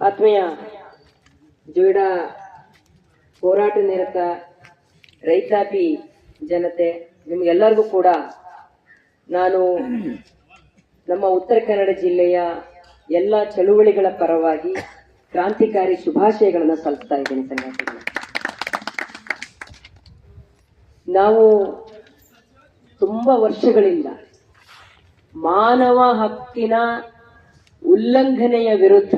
ಆತ್ಮೀಯ ಜೋಯಿಡಾ ಹೋರಾಟ ನಿರತ ರೈತಾಪಿ ಜನತೆ, ನಿಮ್ಗೆಲ್ಲರಿಗೂ ಕೂಡ ನಾನು ನಮ್ಮ ಉತ್ತರ ಕನ್ನಡ ಜಿಲ್ಲೆಯ ಎಲ್ಲ ಚಳುವಳಿಗಳ ಪರವಾಗಿ ಕ್ರಾಂತಿಕಾರಿ ಶುಭಾಶಯಗಳನ್ನು ಸಲ್ಲಿಸ್ತಾ ಇದ್ದೀನಿ ಸಂಗತಿ ನಾವು ತುಂಬಾ ವರ್ಷಗಳಿಂದ ಮಾನವ ಹಕ್ಕಿನ ಉಲ್ಲಂಘನೆಯ ವಿರುದ್ಧ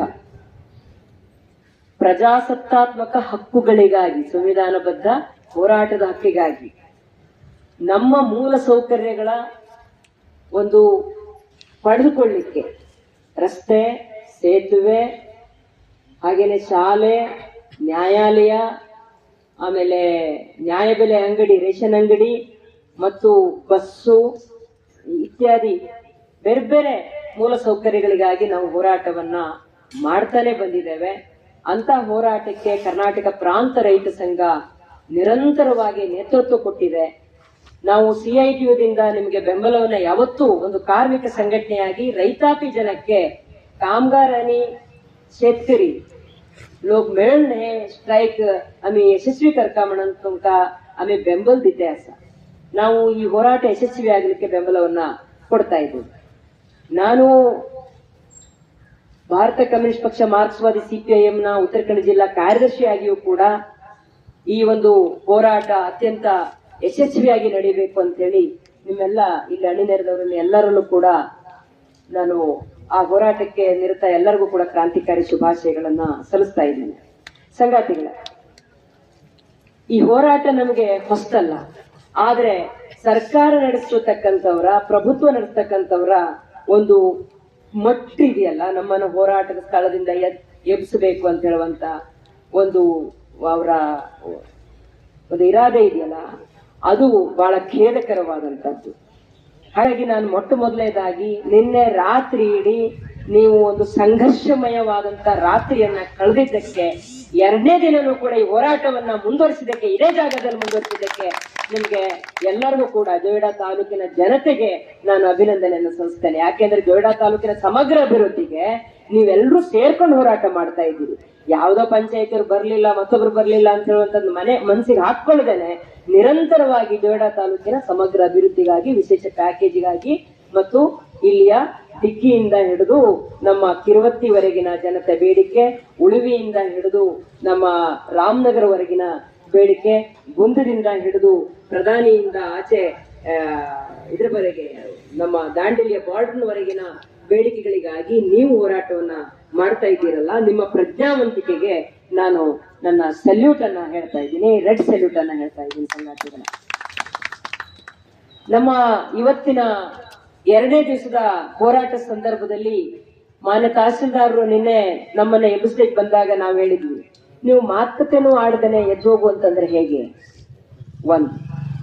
ಪ್ರಜಾಸತ್ತಾತ್ಮಕ ಹಕ್ಕುಗಳಿಗಾಗಿ, ಸಂವಿಧಾನಬದ್ಧ ಹೋರಾಟದ ಹಕ್ಕಿಗಾಗಿ ನಮ್ಮ ಮೂಲ ಸೌಕರ್ಯಗಳ ಒಂದು ಪಡೆದುಕೊಳ್ಳಿಕ್ಕೆ ರಸ್ತೆ, ಸೇತುವೆ, ಹಾಗೆಯೇ ಶಾಲೆ, ನ್ಯಾಯಾಲಯ, ಆಮೇಲೆ ನ್ಯಾಯಬೆಲೆ ಅಂಗಡಿ, ರೇಷನ್ ಅಂಗಡಿ ಮತ್ತು ಬಸ್ಸು ಇತ್ಯಾದಿ ಬೇರೆ ಬೇರೆ ಮೂಲ ಸೌಕರ್ಯಗಳಿಗಾಗಿ ನಾವು ಹೋರಾಟವನ್ನ ಮಾಡ್ತಾನೆ ಬಂದಿದ್ದೇವೆ ಅಂತ ಹೋರಾಟಕ್ಕೆ ಕರ್ನಾಟಕ ಪ್ರಾಂತ ರೈತ ಸಂಘ ನಿರಂತರವಾಗಿ ನೇತೃತ್ವ ಕೊಟ್ಟಿದೆ ನಾವು ಸಿಐಟಿಯುದಿಂದ ನಿಮಗೆ ಬೆಂಬಲವನ್ನ ಯಾವತ್ತೂ ಒಂದು ಕಾರ್ಮಿಕ ಸಂಘಟನೆಯಾಗಿ ರೈತಾಪಿ ಜನಕ್ಕೆ कामगारांनी शेतकरी लोक मेळून हे स्ट्राईक आम्ही यशस्वी करता म्हणून तुमका आम्ही ಬೆಂಬಲ ದಿತೆ ಅಸ ನಾವು ಈ ಹೋರಾಟ ಯಶಸ್ವಿ ಆಗಲಿಕ್ಕೆ ಬೆಂಬಲವನ್ನ ಕೊಡ್ತಾ ಇದ್ದೀವಿ ನಾನು ಭಾರತ ಕಮ್ಯುನಿಸ್ಟ್ ಪಕ್ಷ ಮಾರ್ಕ್ಸ್ವಾದಿ ಸಿಪಿಐಎಂನ ಉತ್ತರ ಕನ್ನಡ ಜಿಲ್ಲಾ ಕಾರ್ಯದರ್ಶಿಯಾಗಿಯೂ ಕೂಡ ಈ ಒಂದು ಹೋರಾಟ ಅತ್ಯಂತ ಯಶಸ್ವಿಯಾಗಿ ನಡೀಬೇಕು ಅಂತೇಳಿ ನಿಮ್ಮೆಲ್ಲ ಇಲ್ಲಿ ಅಣಿನೆರೆದವರಲ್ಲಿ ಎಲ್ಲರಲ್ಲೂ ಕೂಡ ನಾನು ಆ ಹೋರಾಟಕ್ಕೆ ನಿರತ ಎಲ್ಲರಿಗೂ ಕೂಡ ಕ್ರಾಂತಿಕಾರಿ ಶುಭಾಶಯಗಳನ್ನ ಸಲ್ಲಿಸ್ತಾ ಇದ್ದೇನೆ. ಸಂಗಾತಿಗಳ, ಈ ಹೋರಾಟ ನಮಗೆ ಹೊಸ್ತಲ್ಲ. ಆದ್ರೆ ಸರ್ಕಾರ ನಡೆಸತಕ್ಕಂಥವ್ರ, ಪ್ರಭುತ್ವ ನಡೆಸ್ತಕ್ಕಂಥವ್ರ ಒಂದು ಮಟ್ಟಿದೆಯಲ್ಲ, ನಮ್ಮನ್ನು ಹೋರಾಟದ ಸ್ಥಳದಿಂದ ಎಬ್ಬಿಸಬೇಕು ಅಂತ ಹೇಳುವಂತ ಒಂದು ಅವರ ಒಂದು ಇರಾದೆ ಇದೆಯಲ್ಲ, ಅದು ಬಹಳ ಖೇದಕರವಾದಂಥದ್ದು ಹಾಗಾಗಿ ನಾನು ಮೊಟ್ಟ ಮೊದಲನೇದಾಗಿ ನಿನ್ನೆ ರಾತ್ರಿ ಇಡೀ ನೀವು ಒಂದು ಸಂಘರ್ಷಮಯವಾದಂತ ರಾತ್ರಿಯನ್ನ ಕಳೆದಿದ್ದಕ್ಕೆ, ಎರಡನೇ ದಿನನೂ ಕೂಡ ಈ ಹೋರಾಟವನ್ನ ಮುಂದುವರಿಸಿದ್ದಕ್ಕೆ, ಇದೇ ಜಾಗದಲ್ಲಿ ಮುಂದುವರಿಸಿದ್ದಕ್ಕೆ ನಿಮ್ಗೆ ಎಲ್ಲರಿಗೂ ಕೂಡ ಜೋಯಿಡಾ ತಾಲೂಕಿನ ಜನತೆಗೆ ನಾನು ಅಭಿನಂದನೆಯನ್ನು ಸಲ್ಲಿಸ್ತೇನೆ. ಯಾಕೆಂದ್ರೆ ಜೋಯಿಡಾ ತಾಲೂಕಿನ ಸಮಗ್ರ ಅಭಿವೃದ್ಧಿಗೆ ನೀವೆಲ್ಲರೂ ಸೇರ್ಕೊಂಡು ಹೋರಾಟ ಮಾಡ್ತಾ ಇದ್ದೀರಿ. ಯಾವ್ದೋ ಪಂಚಾಯತಿಯವರು ಬರ್ಲಿಲ್ಲ, ಮತ್ತೊಬ್ರು ಬರ್ಲಿಲ್ಲ ಅಂತ ಹೇಳುವಂತದ್ದು ಮನೆ ಮನಸ್ಸಿಗೆ ಹಾಕೊಳ್ಳದೇನೆ ನಿರಂತರವಾಗಿ ಜೋಯಿಡಾ ತಾಲೂಕಿನ ಸಮಗ್ರ ಅಭಿವೃದ್ಧಿಗಾಗಿ, ವಿಶೇಷ ಪ್ಯಾಕೇಜ್ಗಾಗಿ ಮತ್ತು ಇಲ್ಲಿಯ ಡಿಕ್ಕಿಯಿಂದ ಹಿಡಿದು ನಮ್ಮ ಕಿರುವತ್ತಿವರೆಗಿನ ಜನತೆ ಬೇಡಿಕೆ, ಉಳುವಿಯಿಂದ ಹಿಡಿದು ನಮ್ಮ ರಾಮನಗರವರೆಗಿನ ಬೇಡಿಕೆ ಗುಂದದಿಂದ ಹಿಡಿದು ಪ್ರಧಾನಿಯಿಂದ ಆಚೆ ಇದರವರೆಗೆ ನಮ್ಮ ದಾಂಡೇಲಿಯ ಬಾರ್ಡರ್ವರೆಗಿನ ಬೇಡಿಕೆಗಳಿಗಾಗಿ ನೀವು ಹೋರಾಟವನ್ನ ಮಾಡ್ತಾ ಇದ್ದೀರಲ್ಲ, ನಿಮ್ಮ ಪ್ರಜ್ಞಾವಂತಿಕೆಗೆ ನಾನು ನನ್ನ ಸಲ್ಯೂಟ್ ಅನ್ನ ಹೇಳ್ತಾ ಇದ್ದೀನಿ, ರೆಡ್ ಸಲ್ಯೂಟ್ ಅನ್ನ ಹೇಳ್ತಾ ಇದ್ದೀನಿ ಸಂಗಾತಿಗಳ. ನಮ್ಮ ಇವತ್ತಿನ ಎರಡನೇ ದಿವಸದ ಹೋರಾಟ ಸಂದರ್ಭದಲ್ಲಿ ಮಾನ್ಯ ತಹಸೀಲ್ದಾರರು ನಿನ್ನೆ ನಮ್ಮನ್ನ ಎಬ್ಬಿಸ್ಲಿಕ್ಕೆ ಬಂದಾಗ ನಾವು ಹೇಳಿದ್ವಿ. ನೀವು ಮಾತುಕತೆನೂ ಆಡದೇನೆ ಎದ್ದೋಗು ಅಂತಂದ್ರೆ ಹೇಗೆ? ಒಂದು,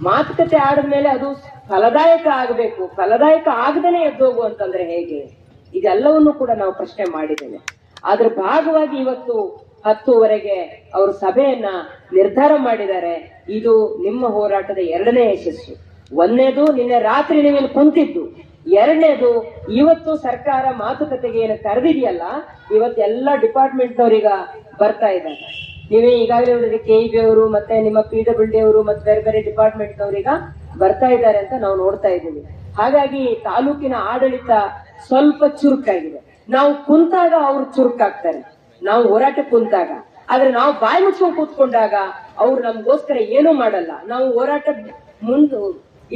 ಮಾತುಕತೆ ಆಡಿದ್ಮೇಲೆ ಅದು ಫಲದಾಯಕ ಆಗಬೇಕು. ಫಲದಾಯಕ ಆಗದೇನೆ ಎದ್ದೋಗು ಅಂತಂದ್ರೆ ಹೇಗೆ? ಇದೆಲ್ಲವನ್ನು ಕೂಡ ನಾವು ಪ್ರಶ್ನೆ ಮಾಡಿದ್ದೇವೆ. ಅದ್ರ ಭಾಗವಾಗಿ ಇವತ್ತು ಹತ್ತುವರೆಗೆ ಅವರು ಸಭೆಯನ್ನ ನಿರ್ಧಾರ ಮಾಡಿದ್ದಾರೆ. ಇದು ನಿಮ್ಮ ಹೋರಾಟದ ಎರಡನೇ ಯಶಸ್ಸು. ಒಂದನೇದು, ನಿನ್ನೆ ರಾತ್ರಿ ನೀವು ಕುಂತಿದ್ದು. ಎರಡನೇದು, ಇವತ್ತು ಸರ್ಕಾರ ಮಾತುಕತೆಗೆ ಏನು ಕರೆದಿದೆಯಲ್ಲ, ಇವತ್ತು ಎಲ್ಲ ಡಿಪಾರ್ಟ್ಮೆಂಟ್ ನವರೀಗ ಬರ್ತಾ ಇದ್ದಾರೆ. ನೀವೇ ಈಗಾಗಲೇ ನೋಡಿದ್ರೆ ಕೆ ಬಿ ಅವರು ಮತ್ತೆ ನಿಮ್ಮ ಪಿ ಡಬ್ಲ್ಯೂ ಡಿ ಅವರು ಮತ್ತೆ ಬೇರೆ ಬೇರೆ ಡಿಪಾರ್ಟ್ಮೆಂಟ್ ನವರೀಗ ಬರ್ತಾ ಇದ್ದಾರೆ ಅಂತ ನಾವು ನೋಡ್ತಾ ಇದ್ದೀವಿ. ಹಾಗಾಗಿ ತಾಲೂಕಿನ ಆಡಳಿತ ಸ್ವಲ್ಪ ಚುರುಕಾಗಿದೆ. ನಾವು ಕುಂತಾಗ ಅವ್ರು ಚುರುಕಾಗ್ತಾರೆ. ನಾವು ಹೋರಾಟ ಕುಂತಾಗ. ಆದ್ರೆ ನಾವು ಬಾಯಿ ಮುಚ್ಕೊಂಡು ಕೂತ್ಕೊಂಡಾಗ ಅವ್ರು ನಮ್ಗೋಸ್ಕರ ಏನೂ ಮಾಡಲ್ಲ. ನಾವು ಹೋರಾಟ ಮುಂದೆ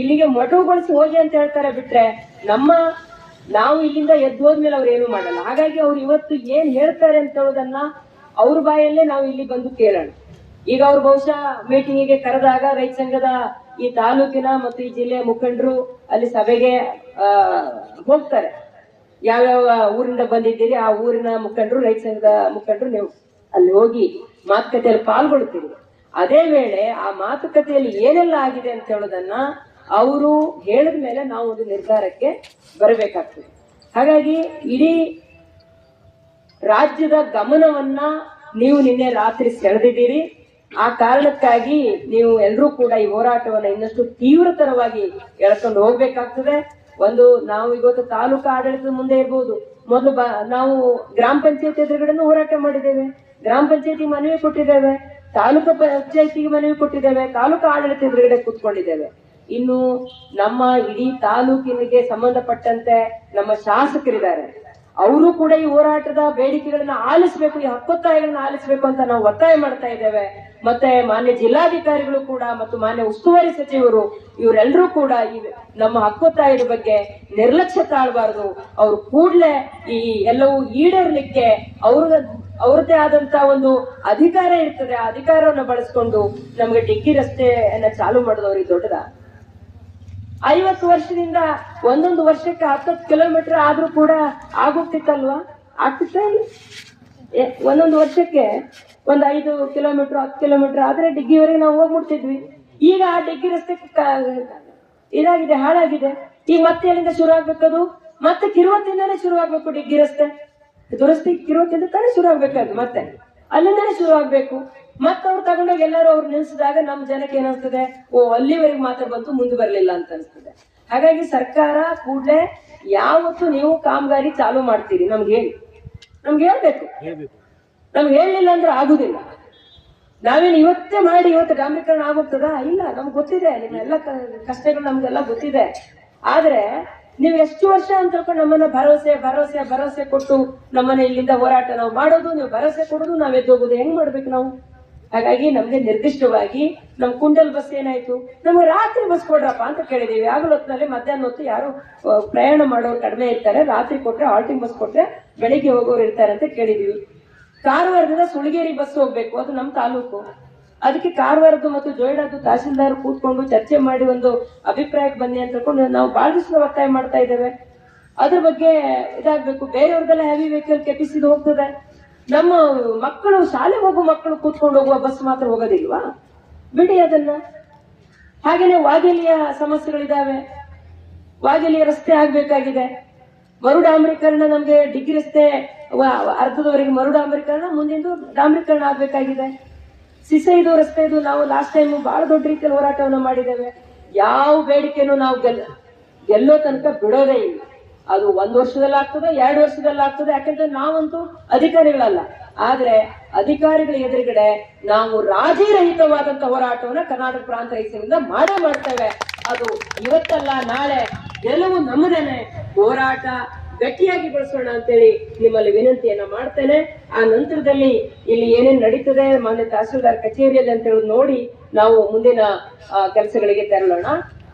ಇಲ್ಲಿಗೆ ಮೊಟವುಗೊಳಿಸಿ ಹೋಗಿ ಅಂತ ಹೇಳ್ತಾರೆ ಬಿಟ್ರೆ ನಮ್ಮ ನಾವು ಇಲ್ಲಿಂದ ಎದ್ದು ಹೋದ್ಮೇಲೆ ಅವ್ರು ಏನು ಮಾಡಲ್ಲ. ಹಾಗಾಗಿ ಅವ್ರು ಇವತ್ತು ಏನ್ ಹೇಳ್ತಾರೆ ಅಂತ ಹೇಳೋದನ್ನ ಅವ್ರ ಬಾಯಲ್ಲೇ ನಾವು ಇಲ್ಲಿ ಬಂದು ಕೇಳೋಣ. ಈಗ ಅವ್ರು ಬಹುಶಃ ಮೀಟಿಂಗಿಗೆ ಕರೆದಾಗ ರೈತ ಸಂಘದ ಈ ತಾಲೂಕಿನ ಮತ್ತು ಈ ಜಿಲ್ಲೆಯ ಮುಖಂಡರು ಅಲ್ಲಿ ಸಭೆಗೆ ಹೋಗ್ತಾರೆ. ಯಾವ್ಯಾವ ಊರಿಂದ ಬಂದಿದ್ದೀರಿ, ಆ ಊರಿನ ಮುಖಂಡರು, ರೈತ ಸಂಘದ ಮುಖಂಡರು ನೀವು ಅಲ್ಲಿ ಹೋಗಿ ಮಾತುಕತೆಯಲ್ಲಿ ಪಾಲ್ಗೊಳ್ತೀರಿ. ಅದೇ ವೇಳೆ ಆ ಮಾತುಕತೆಯಲ್ಲಿ ಏನೆಲ್ಲ ಆಗಿದೆ ಅಂತ ಹೇಳೋದನ್ನ ಅವರು ಹೇಳಿದ ಮೇಲೆ ನಾವು ಒಂದು ನಿರ್ಧಾರಕ್ಕೆ ಬರಬೇಕಾಗ್ತದೆ. ಹಾಗಾಗಿ ಇಡೀ ರಾಜ್ಯದ ಗಮನವನ್ನ ನೀವು ನಿನ್ನೆ ರಾತ್ರಿ ಸೆಳೆದಿದ್ದೀರಿ. ಆ ಕಾರಣಕ್ಕಾಗಿ ನೀವು ಎಲ್ಲರೂ ಕೂಡ ಈ ಹೋರಾಟವನ್ನ ಇನ್ನಷ್ಟು ತೀವ್ರತರವಾಗಿ ಎಳ್ಕೊಂಡು ಹೋಗ್ಬೇಕಾಗ್ತದೆ. ಒಂದು ನಾವು ಇವತ್ತು ತಾಲೂಕು ಆಡಳಿತದ ಮುಂದೆ ಇರ್ಬೋದು. ಮೊದಲು ನಾವು ಗ್ರಾಮ ಪಂಚಾಯತಿ ಎದುರುಗಡೆನೂ ಹೋರಾಟ ಮಾಡಿದ್ದೇವೆ. ಗ್ರಾಮ ಪಂಚಾಯತಿ ಮನವಿ ಕೊಟ್ಟಿದ್ದೇವೆ. ತಾಲೂಕು ಪಂಚಾಯತಿಗೆ ಮನವಿ ಕೊಟ್ಟಿದ್ದೇವೆ. ತಾಲೂಕು ಆಡಳಿತ ಎದುರುಗಡೆ ಕೂತ್ಕೊಂಡಿದ್ದೇವೆ. ಇನ್ನು ನಮ್ಮ ಇಡೀ ತಾಲೂಕಿನಿಗೆ ಸಂಬಂಧಪಟ್ಟಂತೆ ನಮ್ಮ ಶಾಸಕರಿದ್ದಾರೆ. ಅವರು ಕೂಡ ಈ ಹೋರಾಟದ ಬೇಡಿಕೆಗಳನ್ನ ಆಲಿಸಬೇಕು, ಈ ಹಕ್ಕೊತ್ತಾಯಗಳನ್ನ ಆಲಿಸಬೇಕು ಅಂತ ನಾವು ಒತ್ತಾಯ ಮಾಡ್ತಾ ಇದ್ದೇವೆ. ಮತ್ತೆ ಮಾನ್ಯ ಜಿಲ್ಲಾಧಿಕಾರಿಗಳು ಕೂಡ ಮತ್ತು ಮಾನ್ಯ ಉಸ್ತುವಾರಿ ಸಚಿವರು ಇವರೆಲ್ಲರೂ ಕೂಡ ಈ ನಮ್ಮ ಹಕ್ಕೊತ್ತಾಯದ ಬಗ್ಗೆ ನಿರ್ಲಕ್ಷ್ಯ ತಾಳಬಾರದು. ಅವರು ಕೂಡಲೇ ಈ ಎಲ್ಲವೂ ಈಡೇರ್ಲಿಕ್ಕೆ ಅವ್ರ ಅವ್ರದ್ದೇ ಆದಂತ ಒಂದು ಅಧಿಕಾರ ಇರ್ತದೆ. ಆ ಅಧಿಕಾರವನ್ನು ಬಳಸ್ಕೊಂಡು ನಮ್ಗೆ ಡಿಕ್ಕಿ ರಸ್ತೆಯನ್ನ ಚಾಲು ಮಾಡಿದವ್ರಿಗೆ ದೊಡ್ಡದ. ಐವತ್ತು ವರ್ಷದಿಂದ ಒಂದೊಂದು ವರ್ಷಕ್ಕೆ ಹತ್ತತ್ತು ಕಿಲೋಮೀಟರ್ ಆದ್ರೂ ಕೂಡ ಆಗೋಗ್ತಿತ್ತಲ್ವಾ? ಆಗ್ತಿತ್ತ ಒಂದೊಂದು ವರ್ಷಕ್ಕೆ ಒಂದು ಐದು ಕಿಲೋಮೀಟರ್ ಹತ್ತು ಕಿಲೋಮೀಟರ್ ಆದ್ರೆ ಡಿಗ್ಗಿವರೆಗೆ ನಾವು ಹೋಗ್ಬಿಡ್ತಿದ್ವಿ. ಈಗ ಆ ಡಿಗ್ಗಿ ರಸ್ತೆ ಇದಾಗಿದೆ, ಹಾಳಾಗಿದೆ. ಈಗ ಮತ್ತೆ ಎಲ್ಲಿಂದ ಶುರು ಆಗ್ಬೇಕದು ಮತ್ತೆ ಕಿರುವತ್ತಿಂದಾನೇ ಶುರು ಆಗ್ಬೇಕು ಡಿಗ್ಗಿ ರಸ್ತೆ. ದುರಸ್ತಿ ಕಿರುವತ್ತಿಂದ ತಾನೇ ಶುರು ಆಗ್ಬೇಕಾದ್ರು ಮತ್ತೆ. ಅಲ್ಲಿಂದಾನೇ ಶುರು ಆಗ್ಬೇಕು. ಮತ್ತೆ ಅವ್ರು ತಗೊಂಡೋಗಿ ಎಲ್ಲರೂ ಅವ್ರು ನಿಲ್ಸಿದಾಗ ನಮ್ಮ ಜನಕ್ಕೆ ಏನಿಸ್ತದೆ? ಓ ಅಲ್ಲಿವರೆಗೆ ಮಾತ್ರ ಬಂತು ಮುಂದೆ ಬರಲಿಲ್ಲ ಅಂತ ಅನ್ಸ್ತದೆ. ಹಾಗಾಗಿ ಸರ್ಕಾರ ಕೂಡಲೇ ಯಾವತ್ತು ನೀವು ಕಾಮಗಾರಿ ಚಾಲು ಮಾಡ್ತೀರಿ ನಮ್ಗೆ ಹೇಳಿ. ನಮ್ಗೆ ಹೇಳ್ಬೇಕು. ನಮ್ಗೆ ಹೇಳಲಿಲ್ಲ ಅಂದ್ರೆ ಆಗುದಿಲ್ಲ. ನಾವೇನು ಇವತ್ತೇ ಮಾಡಿ ಇವತ್ತು ಡಾಂಬರೀಕರಣ ಆಗುತ್ತದ ಇಲ್ಲ ನಮ್ಗೆ ಗೊತ್ತಿದೆ ನಿಮ್ಮೆಲ್ಲ ಕಷ್ಟಗಳು ನಮ್ಗೆಲ್ಲ ಗೊತ್ತಿದೆ. ಆದ್ರೆ ನೀವು ಎಷ್ಟು ವರ್ಷ ಅಂತ ತಿಳ್ಕೊಂಡು ನಮ್ಮನ್ನ ಭರವಸೆ ಭರವಸೆ ಭರವಸೆ ಕೊಟ್ಟು ನಮ್ಮನ್ನ ಇಲ್ಲಿಂದ ಹೋರಾಟ ನಾವು ಮಾಡೋದು ನೀವು ಭರವಸೆ ಕೊಡೋದು ನಾವ್ ಎದ್ದೋಗೋದು ಹೆಂಗ್ ಮಾಡ್ಬೇಕು ನಾವು? ಹಾಗಾಗಿ ನಮ್ಗೆ ನಿರ್ದಿಷ್ಟವಾಗಿ ನಮ್ ಕುಂಡಲ್ ಬಸ್ ಏನಾಯ್ತು? ನಮ್ಗೆ ರಾತ್ರಿ ಬಸ್ ಕೊಡ್ರಪ್ಪ ಅಂತ ಕೇಳಿದೀವಿ. ಆಗಲ ಹೊತ್ತಿನಲ್ಲಿ ಮಧ್ಯಾಹ್ನ ಹೊತ್ತು ಯಾರು ಪ್ರಯಾಣ ಮಾಡೋರು ಕಡಿಮೆ ಇರ್ತಾರೆ. ರಾತ್ರಿ ಕೊಟ್ರೆ ಹಾಲ್ಟಿಂಗ್ ಬಸ್ ಕೊಟ್ರೆ ಬೆಳಿಗ್ಗೆ ಹೋಗೋರು ಇರ್ತಾರೆ ಅಂತ ಕೇಳಿದೀವಿ. ಕಾರವಾರದಿಂದ ಸುಳಗೇರಿ ಬಸ್ ಹೋಗ್ಬೇಕು. ಅದು ನಮ್ಮ ತಾಲೂಕು. ಅದಕ್ಕೆ ಕಾರವಾರದ್ದು ಮತ್ತು ಜೋಯಿಡದ್ದು ತಹಸೀಲ್ದಾರ್ ಕೂತ್ಕೊಂಡು ಚರ್ಚೆ ಮಾಡಿ ಒಂದು ಅಭಿಪ್ರಾಯಕ್ಕೆ ಬನ್ನಿ ಅಂತ ಹೇಳ್ಕೊಂಡು ನಾವು ಬಹಳ ದಿವಸ ಒತ್ತಾಯ ಮಾಡ್ತಾ ಇದ್ದೇವೆ. ಅದ್ರ ಬಗ್ಗೆ ಇದಾಗ್ಬೇಕು. ಬೇರೆಯವ್ರದೆಲ್ಲ ಹೆವಿ ವೆಹಿಕಲ್ ಕೆಪಿಸಿದು ಹೋಗ್ತದೆ. ನಮ್ಮ ಮಕ್ಕಳು, ಶಾಲೆಗೆ ಹೋಗುವ ಮಕ್ಕಳು ಕೂತ್ಕೊಂಡು ಹೋಗುವ ಬಸ್ ಮಾತ್ರ ಹೋಗೋದಿಲ್ವಾ? ಬಿಡಿ ಅದನ್ನ. ಹಾಗೇನೆ ವಾಗೆಲಿಯ ಸಮಸ್ಯೆಗಳಿದಾವೆ ವಾಗೆಲಿಯ ರಸ್ತೆ ಆಗ್ಬೇಕಾಗಿದೆ. ಮರು ಡಾಂಬರೀಕರಣ ನಮ್ಗೆ ಡಿಗ್ರಿ ರಸ್ತೆ ಅರ್ಧದವರೆಗೆ ಮರು ಡಾಂಬರೀಕರಣ ಮುಂದಿಂದು ಸಿಸೆ ಆಗ್ಬೇಕಾಗಿದೆ ಸಿಸೈದು ರಸ್ತೆದು ನಾವು ಲಾಸ್ಟ್ ಟೈಮ್ ಬಹಳ ದೊಡ್ಡ ರೀತಿಯಲ್ಲಿ ಹೋರಾಟವನ್ನು ಮಾಡಿದ್ದೇವೆ. ಯಾವ ಬೇಡಿಕೆನೂ ನಾವು ಗೆಲ್ಲ, ಗೆಲ್ಲೋ ತನಕ ಬಿಡೋದೇ ಇಲ್ಲ. ಅದು ಒಂದು ವರ್ಷದಲ್ಲಿ ಆಗ್ತದೆ ಎರಡು ವರ್ಷದಲ್ಲಿ ಆಗ್ತದೆ ಯಾಕಂದ್ರೆ ನಾವಂತೂ ಅಧಿಕಾರಿಗಳಲ್ಲ. ಆದ್ರೆ ಅಧಿಕಾರಿಗಳ ಎದುರುಗಡೆ ನಾವು ರಾಜಿ ರಹಿತವಾದಂತ ಹೋರಾಟವನ್ನ ಕರ್ನಾಟಕ ಪ್ರಾಂತ ರೈತರಿಂದ ಮಾಡೇ ಮಾಡ್ತೇವೆ. ಅದು ಇವತ್ತಲ್ಲ, ನಾಳೆ ಗೆಲುವು ನಮ್ಮದೇನೆ. ಹೋರಾಟ ಗಟ್ಟಿಯಾಗಿ ಬಳಸೋಣ ಅಂತೇಳಿ ನಿಮ್ಮಲ್ಲಿ ವಿನಂತಿಯನ್ನ ಮಾಡ್ತೇನೆ. ಆ ನಂತರದಲ್ಲಿ ಇಲ್ಲಿ ಏನೇನ್ ನಡೀತದೆ, ಮಾನ್ಯ ತಹಸೀಲ್ದಾರ್ ಕಚೇರಿಯಲ್ಲಿ ಅಂತೇಳಿ ನೋಡಿ ನಾವು ಮುಂದಿನ ಕೆಲಸಗಳಿಗೆ ತೆರಳೋಣ.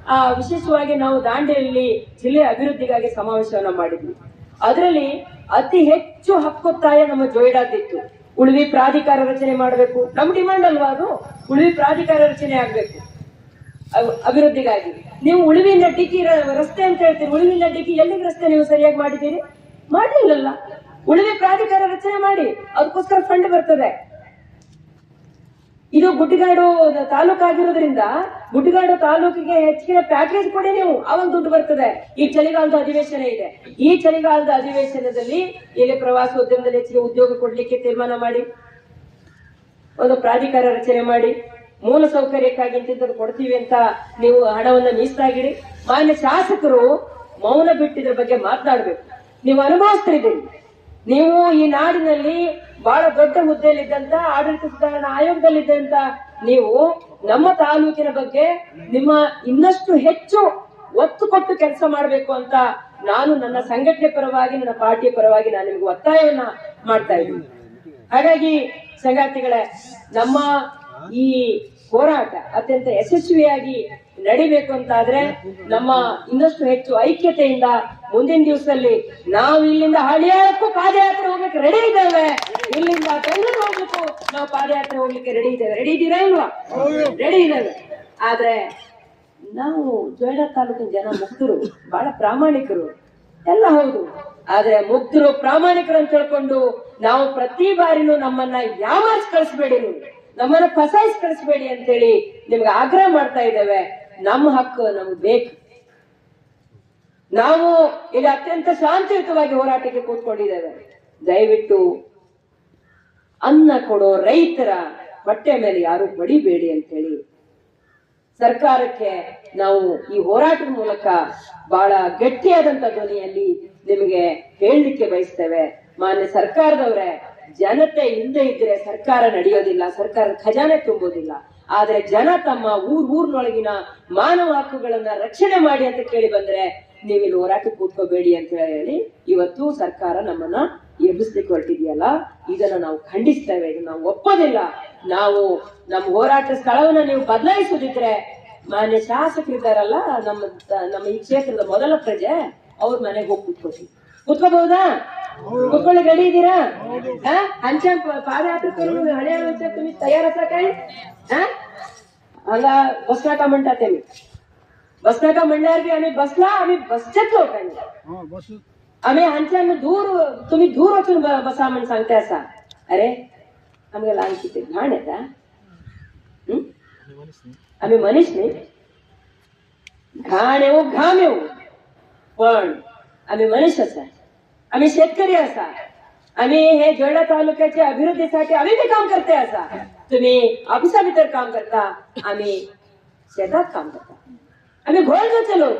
ಆ ವಿಶೇಷವಾಗಿ ನಾವು ದಾಂಡೇಲಿ ಜಿಲ್ಲೆ ಅಭಿವೃದ್ಧಿಗಾಗಿ ಸಮಾವೇಶವನ್ನ ಮಾಡಿದ್ವಿ. ಅದರಲ್ಲಿ ಅತಿ ಹೆಚ್ಚು ಹಕ್ಕೊತ್ತಾಯ ನಮ್ಮ ಜೋಯಿಡಾದಿತ್ತು ಉಳಿವಿ ಪ್ರಾಧಿಕಾರ ರಚನೆ ಮಾಡಬೇಕು. ನಮ್ಮ ಡಿಮಾಂಡ್ ಅಲ್ವಾ ಅದು? ಉಳಿವಿ ಪ್ರಾಧಿಕಾರ ರಚನೆ ಆಗ್ಬೇಕು. ಅಭಿವೃದ್ಧಿಗಾಗಿ. ನೀವು ಉಳಿವಿನ ಡಿಕ್ಕಿ ರಸ್ತೆ ಅಂತ ಹೇಳ್ತೀರಿ. ಉಳಿವಿನ ಡಿಕ್ಕಿ ಎಲ್ಲಿಗೆ ರಸ್ತೆ ನೀವು ಸರಿಯಾಗಿ ಮಾಡಿದ್ದೀರಿ? ಮಾಡಲಿಲ್ಲಲ್ಲ. ಉಳಿವಿ ಪ್ರಾಧಿಕಾರ ರಚನೆ ಮಾಡಿ. ಅದಕ್ಕೋಸ್ಕರ ಫಂಡ್ ಬರ್ತದೆ. ಇದು ಗುಡ್ಡಗಾಡು ತಾಲೂಕು ಆಗಿರೋದ್ರಿಂದ ಗುಡ್ಡಿಗಾಡು ತಾಲೂಕಿಗೆ ಹೆಚ್ಚಿನ ಪ್ಯಾಕೇಜ್ ಕೊಡಿ ನೀವು. ಅವಾಗ ದುಡ್ಡು ಬರ್ತದೆ. ಈ ಚಳಿಗಾಲದ ಅಧಿವೇಶನ ಇದೆ. ಈ ಚಳಿಗಾಲದ ಅಧಿವೇಶನದಲ್ಲಿ ಇಲ್ಲಿ ಪ್ರವಾಸೋದ್ಯಮದಲ್ಲಿ ಹೆಚ್ಚಿಗೆ ಉದ್ಯೋಗ ಕೊಡ್ಲಿಕ್ಕೆ ತೀರ್ಮಾನ ಮಾಡಿ, ಒಂದು ಪ್ರಾಧಿಕಾರ ರಚನೆ ಮಾಡಿ, ಮೂಲ ಸೌಕರ್ಯಕ್ಕಾಗಿ ಇಂತಿಂತದ್ದು ಕೊಡ್ತೀವಿ ಅಂತ ನೀವು ಹಣವನ್ನ ಮೀಸಲಾಗಿಡಿ. ಮಾನ್ಯ ಶಾಸಕರು ಮೌನ ಬಿಟ್ಟಿದ್ರ ಬಗ್ಗೆ ಮಾತನಾಡಬೇಕು. ನೀವು ಅನುಭವಿಸ್ತಿದ್ದೀರಿ ನೀವು ಈ ನಾಡಿನಲ್ಲಿ ಬಹಳ ದೊಡ್ಡ ಹುದ್ದೆಯಲ್ಲಿದ್ದಂತ ಆಡಳಿತ ಸುಧಾರಣಾ ಆಯೋಗದಲ್ಲಿದ್ದಂತ ನೀವು ನಮ್ಮ ತಾಲೂಕಿನ ಬಗ್ಗೆ ನಿಮ್ಮ ಇನ್ನಷ್ಟು ಹೆಚ್ಚು ಒತ್ತು ಕೊಟ್ಟು ಕೆಲಸ ಮಾಡಬೇಕು ಅಂತ ನಾನು ನನ್ನ ಸಂಘಟನೆ ಪರವಾಗಿ, ನನ್ನ ಪಾರ್ಟಿಯ ಪರವಾಗಿ ನಾನು ನಿಮ್ಗೆ ಒತ್ತಾಯವನ್ನ ಮಾಡ್ತಾ ಇದ್ದೀನಿ. ಹಾಗಾಗಿ ಸಂಗಾತಿಗಳೇ ನಮ್ಮ ಈ ಹೋರಾಟ ಅತ್ಯಂತ ಯಶಸ್ವಿಯಾಗಿ ನಡಿಬೇಕು ಅಂತಾದ್ರೆ ನಮ್ಮ ಇನ್ನಷ್ಟು ಹೆಚ್ಚು ಐಕ್ಯತೆಯಿಂದ ಮುಂದಿನ ದಿವಸದಲ್ಲಿ ನಾವು ಇಲ್ಲಿಂದ ಹಳಿಯಾಳಕ್ಕೂ ಪಾದಯಾತ್ರೆ ಹೋಗ್ಲಿಕ್ಕೆ ರೆಡಿ ಇದ್ದೇವೆ. ಇಲ್ಲಿಂದ ಬೆಂಗಳೂರು ಹೋಗ್ಲಿಕ್ಕೂ ನಾವು ಪಾದಯಾತ್ರೆ ಹೋಗ್ಲಿಕ್ಕೆ ರೆಡಿ ಇದ್ದೇವೆ. ರೆಡಿ ಇದ್ದೀರಾ ಇಲ್ವಾ? ರೆಡಿ ಇದ್ದೇವೆ. ಆದ್ರೆ ನಾವು ಜೋಯಿಡಾ ತಾಲೂಕಿನ ಜನ ಮುಕ್ತರು ಬಹಳ ಪ್ರಾಮಾಣಿಕರು. ಎಲ್ಲ ಹೌದು. ಆದ್ರೆ ಮುಗ್ಧರು ಪ್ರಾಮಾಣಿಕರು ಅಂತ ತಿಳ್ಕೊಂಡು ನಾವು ಪ್ರತಿ ಬಾರಿನೂ ನಮ್ಮನ್ನ ಯಾವಾಗ ಕಳಿಸ್ಬೇಡಿ ನೀವು? ನಮ್ಮನ್ನ ಫಸಾಯಿಸ್ ಕಳಿಸ್ಬೇಡಿ ಅಂತೇಳಿ ನಿಮ್ಗೆ ಆಗ್ರಹ ಮಾಡ್ತಾ ಇದ್ದೇವೆ. ನಮ್ಮ ಹಕ್ಕು, ನಮ್ಗೆ ಬೇಕು. ನಾವು ಇಲ್ಲಿ ಅತ್ಯಂತ ಶಾಂತಿಯುತವಾಗಿ ಹೋರಾಟಕ್ಕೆ ಕೂತ್ಕೊಂಡಿದ್ದೇವೆ. ದಯವಿಟ್ಟು ಅನ್ನ ಕೊಡೋ ರೈತರ ಹೊಟ್ಟೆ ಮೇಲೆ ಯಾರು ಬಡಿಬೇಡಿ ಅಂತೇಳಿ. ಸರ್ಕಾರಕ್ಕೆ ನಾವು ಈ ಹೋರಾಟದ ಮೂಲಕ ಬಹಳ ಗಟ್ಟಿಯಾದಂತ ಧ್ವನಿಯಲ್ಲಿ ನಿಮಗೆ ಹೇಳಲಿಕ್ಕೆ ಬಯಸ್ತೇವೆ. ಮಾನ್ಯ ಸರ್ಕಾರದವರೇ ಜನತೆ ಹಿಂದೆ ಇದ್ರೆ ಸರ್ಕಾರ ನಡೆಯೋದಿಲ್ಲ ಸರ್ಕಾರದ ಖಜಾನೆ ತುಂಬೋದಿಲ್ಲ ಆದ್ರೆ ಜನ ತಮ್ಮ ಊರ್ ಊರ್ನೊಳಗಿನ ಮಾನವ ಹಕ್ಕುಗಳನ್ನ ರಕ್ಷಣೆ ಮಾಡಿ ಅಂತ ಕೇಳಿ ಬಂದ್ರೆ ನೀವು ಇಲ್ಲಿ ಹೋರಾಟ ಕೂತ್ಕೋಬೇಡಿ ಅಂತ ಹೇಳಿ ಇವತ್ತು ಸರ್ಕಾರ ನಮ್ಮನ್ನ ಎಬ್ಬಿಸ್ಲಿಕ್ಕೆ ಹೊರಟಿದೆಯಲ್ಲ ಇದನ್ನ ನಾವು ಖಂಡಿಸ್ತೇವೆ, ಇದನ್ನ ನಾವು ಒಪ್ಪೋದಿಲ್ಲ. ನಾವು ನಮ್ಮ ಹೋರಾಟ ಸ್ಥಳವನ್ನ ನೀವು ಬದಲಾಯಿಸೋದಿದ್ರೆ ಮಾನ್ಯ ಶಾಸಕರಿದ್ದಾರಲ್ಲ, ನಮ್ಮ ನಮ್ಮ ಈ ಕ್ಷೇತ್ರದ ಮೊದಲ ಪ್ರಜೆ ಅವ್ರ ಮನೆಗೆ ಹೋಗಿ ಕೂತ್ಕೋತೀವಿ. ಕೂತ್ಕೋಬಹುದಾ? ಕೂತ್ಕೊಳ್ಳಿ ರೆಡಿ ಇದ್ದೀರಾ ಹಾ? ಅಂಚೆ ಪ- पादयात्रा करून हळ्या वेळेच्या तुम्ही तयार असा काय हा मला बस नका म्हणता ते मी बस नका म्हणल्यावर बी आम्ही बसला आम्ही बसच्याच लोकांनी हा बस आम्ही हांच्यान दूर तुम्ही दूर वचून ब- बसा म्हणून सांगते असा अरे आमगे लहान किती घाण येता हं? आम्ही मनीस नाही घाण येऊ घाम येऊ पण आम्ही मनुष्यच आहे आम्ही शेतकरी असा. आम्ही हे जळा तालुक्याच्या अभिवृद्धीसाठी आम्ही ते काम करते असा. तुम्ही ऑफिसा भीतर काम करता आम्ही शेतात काम करता. आम्ही घोळ चलो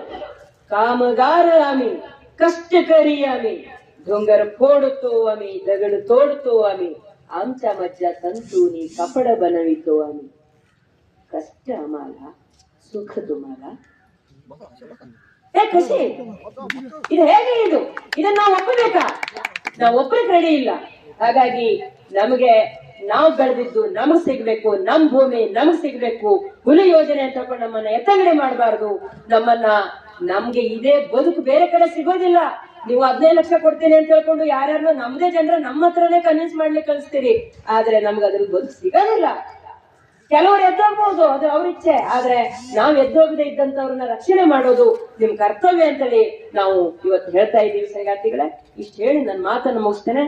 कामगार आम्ही कष्टकरी आम्ही. डोंगर फोडतो आम्ही दगड तोडतो आम्ही. आमच्या मज्जा तंतूनी कपड बनवितो आम्ही. कष्ट आम्हाला सुख तुम्हाला. ಏ ಖುಷಿ ಇದು ಹೇಗೆ ಇದು? ಇದನ್ನ ನಾವು ಒಪ್ಪಬೇಕಾ? ನಾವು ಒಪ್ಪಕ್ಕೆ ರೆಡಿ ಇಲ್ಲ. ಹಾಗಾಗಿ ನಮಗೆ ನಾವು ಬೆಳೆದಿದ್ದು ನಮಗ್ ಸಿಗ್ಬೇಕು ನಮ್ ಭೂಮಿ ನಮಗ್ ಸಿಗ್ಬೇಕು. ಹುಲಿ ಯೋಜನೆ ಅಂತ ನಮ್ಮನ್ನ ಎತ್ತಂಗಡಿ ಮಾಡಬಾರ್ದು. ನಮ್ಮನ್ನ, ನಮ್ಗೆ ಇದೇ ಬದುಕು ಬೇರೆ ಕಡೆ ಸಿಗೋದಿಲ್ಲ. ನೀವು ಹದಿನೈದು ಲಕ್ಷ ಕೊಡ್ತೀನಿ ಅಂತ ಹೇಳ್ಕೊಂಡು ಯಾರ್ಯಾರನ್ನ ನಮ್ದೇ ಜನರ ನಮ್ಮ ಹತ್ರನೇ ಕನ್ವಿನ್ಸ್ ಮಾಡ್ಲಿಕ್ಕೆ ಕಳಿಸ್ತೀರಿ. ಆದ್ರೆ ನಮ್ಗೆ ಅದ್ರ ಬದುಕು ಸಿಗೋದಿಲ್ಲ. ಕೆಲವರು ಎದ್ದೋಗ್ಬಹುದು ಅದು ಅವ್ರ ಇಚ್ಛೆ. ಆದ್ರೆ ನಾವ್ ಎದ್ದೋಗದೆ ಇದ್ದಂತವ್ರನ್ನ ರಕ್ಷಣೆ ಮಾಡೋದು ನಿಮ್ ಕರ್ತವ್ಯ ಅಂತೇಳಿ ನಾವು ಇವತ್ತು ಹೇಳ್ತಾ ಇದ್ದೀವಿ ಸಂಗಾತಿಗಳೇ ಇಷ್ಟು ಹೇಳಿ ನನ್ನ ಮಾತನ್ನು ಮುಗಿಸ್ತೇನೆ.